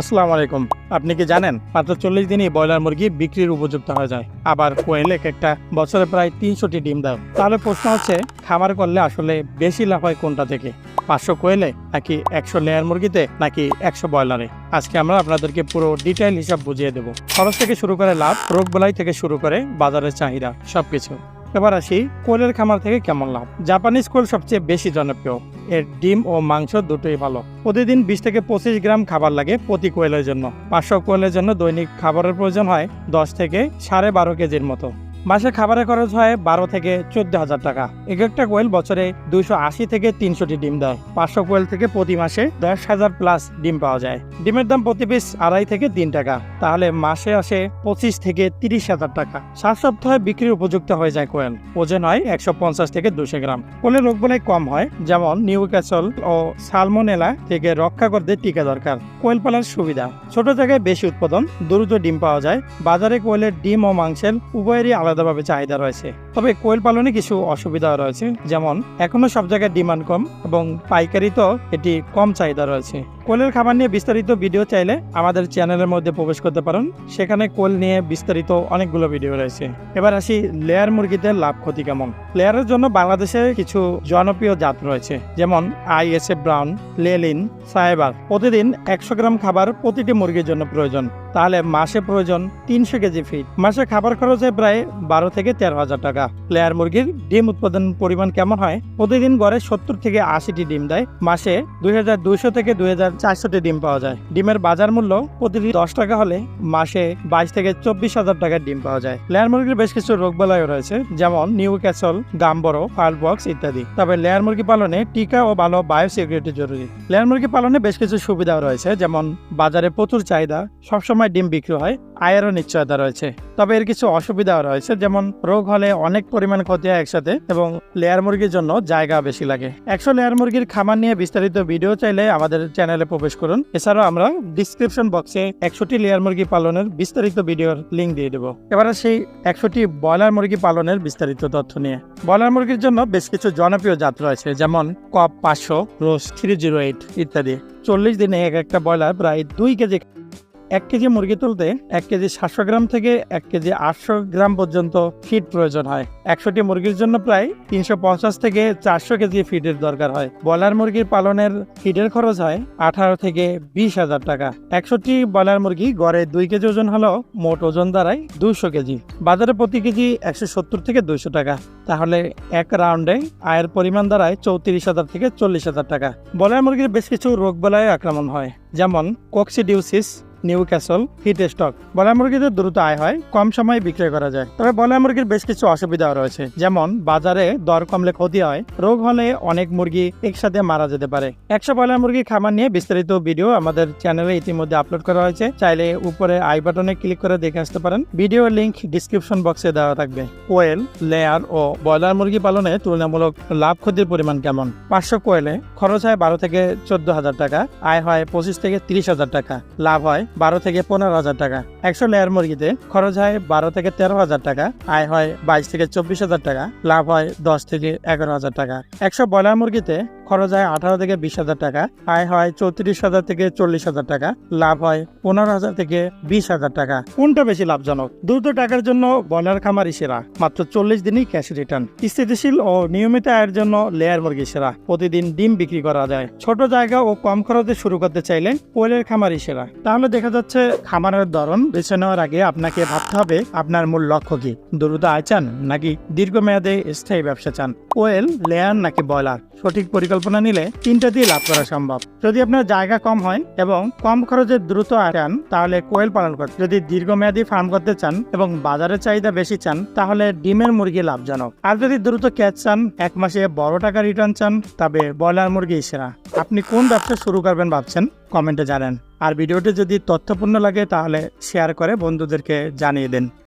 আসসালামু আলাইকুম। আপনি কি জানেন, মাত্র চল্লিশ দিনই ব্রয়লার মুরগি বিক্রির উপযুক্ত হয়ে যায়। আবার কোয়েল এক একটা বছরে প্রায় তিনশোটি ডিম দেয়। তাহলে প্রশ্ন হচ্ছে, খামার করলে আসলে বেশি লাভ হয় কোনটা থেকে? পাঁচশো কোয়েলে নাকি একশো লেয়ার মুরগিতে নাকি একশো ব্রয়লারে? আজকে আমরা আপনাদেরকে পুরো ডিটেইল হিসাব বুঝিয়ে দেবো। খরচ থেকে শুরু করে লাভ, রোগ বেলায় থেকে শুরু করে বাজারের চাহিদা, সবকিছু। এবার আসি কোয়েলের খামার থেকে কেমন লাভ? জাপানিজ কোয়েল সবচেয়ে বেশি জনপ্রিয়। এর ডিম ও মাংস দুটোই ভালো। প্রতিদিন বিশ থেকে পঁচিশ গ্রাম খাবার লাগে প্রতি কোয়েলের জন্য। পাঁচশো কোয়েলের জন্য দৈনিক খাবারের প্রয়োজন হয় দশ থেকে সাড়ে বারো কেজির মতো। মাসে খাবারের খরচ হয় বারো থেকে চোদ্দ হাজার টাকা। এক একটা কোয়েল বছরে দুইশো আশি থেকে তিনশোটি ডিম দেয়। পাঁচশো কোয়েল থেকে প্রতি মাসে দশ হাজার প্লাস ডিম পাওয়া যায়। ডিমের দাম প্রতি পিস আড়াই থেকে তিন টাকা। তাহলে মাসে আসে পঁচিশ থেকে তিরিশ হাজার টাকা। সাত সপ্তাহে বিক্রির উপযুক্ত হয়ে যায় কোয়েল। ওজন হয় একশো পঞ্চাশ থেকে দুশো গ্রাম। কোয়েলের রোগ বলে কম হয়, যেমন নিউ ক্যাসল ও সালমোনেলা থেকে রক্ষা করতে টিকা দরকার। কোয়েল পালার সুবিধা, ছোট জায়গায় বেশি উৎপাদন, দ্রুত ডিম পাওয়া যায়। বাজারে কোয়েলের ডিম ও মাংসের উভয়েরই আলাদাভাবে চাহিদা রয়েছে। তবে কোয়েল পালনে কিছু অসুবিধা রয়েছে, যেমন এখনও সব জায়গায় ডিমান্ড কম এবং পাইকারি তো এটি কম চাহিদা রয়েছে। কোয়েলের খাবার নিয়ে বিস্তারিত ভিডিও চাইলে আমাদের চ্যানেলের মধ্যে প্রবেশ করতে পারেন। সেখানে কোয়েল নিয়ে বিস্তারিত অনেকগুলো ভিডিও রয়েছে। এবার আসি লেয়ার মুরগিতে লাভ ক্ষতি কেমন? লেয়ারের জন্য বাংলাদেশে কিছু জনপ্রিয় জাত রয়েছে, যেমন আইএসএ ব্রাউন, লেলিন, সাইবার। প্রতিদিন একশো গ্রাম খাবার প্রতিটি মুরগির জন্য প্রয়োজন। তাহলে মাসে প্রয়োজন তিনশো কেজি ফিট মাসে খাবার খরচে প্রায় বারো থেকে তেরো হাজার টাকা। লেয়ার মুরগির ডিম উৎপাদন পরিমাণ কেমন হয়? প্রতিদিন গড়ে সত্তর থেকে আশিটি ডিম দেয়। মাসে দুই হাজার দুইশো থেকে দুই হাজার চারশোটি ডিম পাওয়া যায়। ডিমের বাজার মূল্য প্রতিটি দশ টাকা হলে মাসে বাইশ থেকে চব্বিশ হাজার টাকার ডিম পাওয়া যায়। লেয়ার মুরগির বেশ কিছু রোগ বালাই রয়েছে, যেমন নিউ ক্যাসল গাম্বরো ফায়ারবক্স ইত্যাদি। তবে লেয়ার মুরগি পালনে টিকা ও ভালো বায়োসিকিউরিটি জরুরি। লেয়ার মুরগি পালনে বেশ কিছু সুবিধাও রয়েছে, যেমন বাজারে প্রচুর চাহিদা, সবসময় ডিম বিক্রি হয়, আয়েরও নিশ্চয়তা রয়েছে। তবে এর কিছু অসুবিধাও রয়েছে, যেমন রোগ হলে অনেক পরিমাণ ক্ষতি হয় একসাথে এবং লেয়ার মুরগির জন্য জায়গা বেশি লাগে। একশো লেয়ার মুরগির খামার নিয়ে বিস্তারিত ভিডিও চাইলে আমাদের চ্যানেলে প্রবেশ করুন। এছাড়াও আমরা ডিসক্রিপশন বক্সে একশোটি লেয়ার মুরগি পালনের বিস্তারিত ভিডিওর লিঙ্ক দিয়ে দেবো। এবারে সেই একশোটি ব্রয়লার মুরগি পালনের বিস্তারিত তথ্য নিয়ে। ব্রয়লার মুরগির জন্য বেশ কিছু জনপ্রিয় জাত রয়েছে, যেমন কপ পাঁচশো রোজ থ্রি জিরো এইট ইত্যাদি। চল্লিশ দিনে এক একটা ব্রয়লার প্রায় দুই কেজি এক কেজি মুরগি তুলতে এক কেজি সাতশো গ্রাম থেকে এক কেজি আটশো গ্রাম পর্যন্ত ফিড প্রয়োজন হয়। একশোটি মুরগির জন্য প্রায় তিনশো পঞ্চাশ থেকে চারশো কেজি ফিডের দরকার হয়। ব্রয়লার মুরগির পালনের ফিডের খরচ হয় আঠারো থেকে বিশ হাজার টাকা। একশোটি ব্রয়লার মুরগি গড়ে দুই কেজি ওজন হলেও মোট ওজন দাঁড়ায় দুশো কেজি। বাজারে প্রতি কেজি একশো সত্তর থেকে দুইশো টাকা। তাহলে এক রাউন্ডে আয়ের পরিমাণ দাঁড়ায় চৌত্রিশ হাজার থেকে চল্লিশ হাজার টাকা। ব্রয়লার মুরগির বেশ কিছু রোগ বেলায় আক্রমণ হয়, যেমন coccidiosis Newcastle heat stroke broiler মুরগিতে দ্রুত আয় হয়, কম সময়ে বিক্রি করা যায়। তবে বয়লার মুরগির বেশ কিছু অসুবিধাও রয়েছে। যেমন, বাজারে দর কমলে ক্ষতি হয়, রোগ হলে অনেক মুরগি একসাথে মারা যেতে পারে। একশো বয়লার মুরগি খামার নিয়ে বিস্তারিত ভিডিও আমাদের চ্যানেলে ইতিমধ্যে আপলোড করা হয়েছে। চাইলে উপরে আই বাটনে ক্লিক করে দেখে আসতে পারেন। ভিডিও লিংক ডিসক্রিপশন বক্সে দেওয়া থাকবে। কোয়েল, লেয়ার ও ব্রয়লার মুরগি পালনে তুলনামূলক লাভ ক্ষতির পরিমাণ কেমন? পাঁচশো কোয়েলে খরচ হয় বারো থেকে চোদ্দ হাজার টাকা, আয় হয় পঁচিশ থেকে তিরিশ হাজার টাকা, লাভ হয় বারো থেকে পনেরো হাজার টাকা। একশো লেয়ার মুরগিতে খরচ হয় বারো থেকে তেরো হাজার টাকা, আয় হয় বাইশ থেকে চব্বিশ হাজার টাকা, লাভ হয় দশ থেকে এগারো হাজার টাকা। একশো ব্রয়লার মুরগিতে খরচ হয় আঠারো থেকে বিশ হাজার টাকা, আয় হয় চৌত্রিশ হাজার থেকে চল্লিশ হাজার টাকা, লাভ হয় পনেরো হাজার থেকে বিশ হাজার টাকা। কোনটা বেশি লাভজনক? দ্রুত টাকার জন্য ব্রয়লার খামারই সেরা মাত্র চল্লিশ দিনই ক্যাশ রিটার্ন। স্থিতিশীল ও নিয়মিত আয়ের জন্য লেয়ার মুরগি সেরা প্রতিদিন ডিম বিক্রি করা যায়। ছোট জায়গা ও কম খরচে শুরু করতে চাইলে কোয়েলের খামারই সেরা তাহলে দেখা যাচ্ছে খামারের ধরন বেছে নেওয়ার আগে আপনাকে ভাবতে হবে আপনার মূল লক্ষ্য কি? দ্রুত আয় চান নাকি দীর্ঘমেয়াদে স্থায়ী ব্যবসা চান? কোয়েল লেয়ার নাকি ব্রয়লার? সঠিক পরিকল্পনা নিলে তিনটা দিয়ে লাভ করা সম্ভব। যদি আপনার জায়গা কম হয় এবং কম খরচে দ্রুত আয় চান তাহলে কোয়েল পালন করতে। যদি দীর্ঘমেয়াদী ফার্ম করতে চান এবং বাজারের চাহিদা বেশি চান, তাহলে ডিমের মুরগি লাভজনক। আর যদি দ্রুত ক্যাচ চান, এক মাসে বড় টাকা রিটার্ন চান, তবে ব্রয়লার মুরগি সেরা। আপনি কোন ব্যবসা শুরু করবেন ভাবছেন? কমেন্টে জানান। আর ভিডিওটি যদি তথ্যপূর্ণ লাগে, তাহলে শেয়ার করে বন্ধুদেরকে জানিয়ে দিন।